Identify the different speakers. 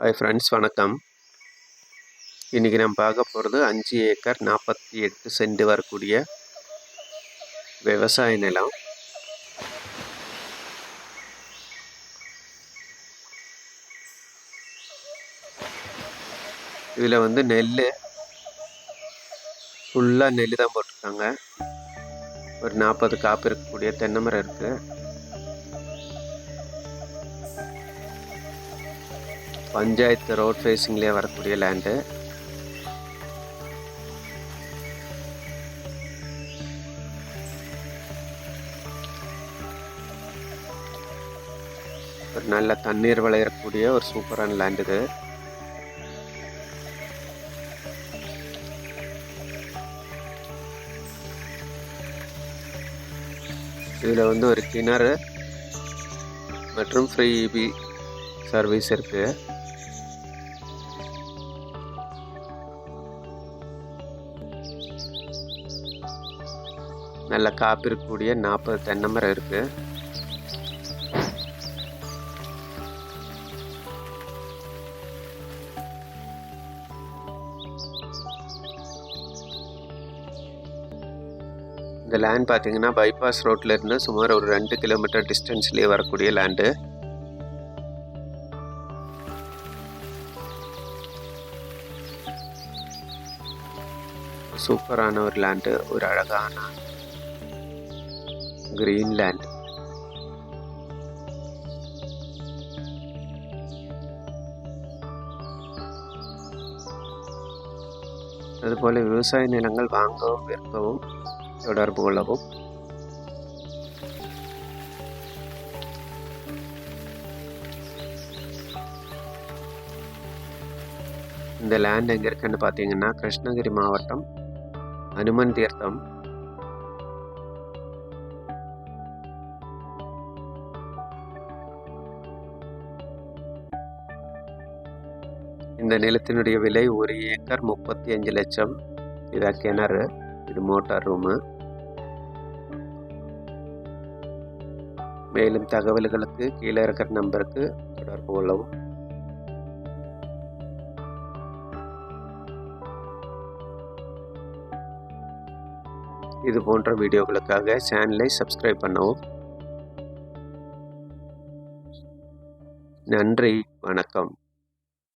Speaker 1: Hi friends வணக்கம். இன்றைக்கி நம்ம பார்க்க போகிறது அஞ்சு ஏக்கர் நாற்பத்தி எட்டு சென்ட் வரக்கூடிய விவசாய நிலம். இதில் வந்து நெல் ஃபுல்லாக நெல் தான் போட்டிருக்காங்க. ஒரு நாற்பது காப்பு இருக்கக்கூடிய தென்னை மரம் இருக்குது பஞ்சாயத்து ரோட் ஃபேஸிங்லேயே வரக்கூடிய லேண்டு. ஒரு நல்ல தண்ணீர் விளையக்கூடிய ஒரு சூப்பரான லேண்ட் இது. இதில் வந்து ஒரு கிணறு மற்றும் ஃப்ரீ இபி சர்வீஸ் இருக்குது நல்ல காப்பு இருக்கக்கூடிய நாற்பது தென்னை மரம் இருக்குது இந்த லேண்ட் பார்த்தீங்கன்னா பைபாஸ் ரோட்ல இருந்து சுமார் ஒரு ரெண்டு கிலோமீட்டர் டிஸ்டன்ஸ்லேயே வரக்கூடிய லேண்டு சூப்பரான ஒரு லேண்டு ஒரு அழகான கிரீன்லேண்ட் அதுபோல விவசாய நிலங்கள் வாங்கவும் விற்கவும் தொடர்பு கொள்ளவும். இந்த லேண்ட் எங்கே இருக்குன்னு பார்த்தீங்கன்னா கிருஷ்ணகிரி மாவட்டம் அனுமன் தீர்த்தம் இந்த நிலத்தினுடைய விலை ஒரு ஏக்கர் முப்பத்தி அஞ்சு லட்சம். இதாக கிணறு இது மோட்டார் ரூமு. மேலும் தகவல்களுக்கு கீழே இருக்கிற நம்பருக்கு தொடர்பு கொள்ளவும். இது போன்ற வீடியோகளுக்காக சேனலை சப்ஸ்கிரைப் பண்ணவும். நன்றி வணக்கம்.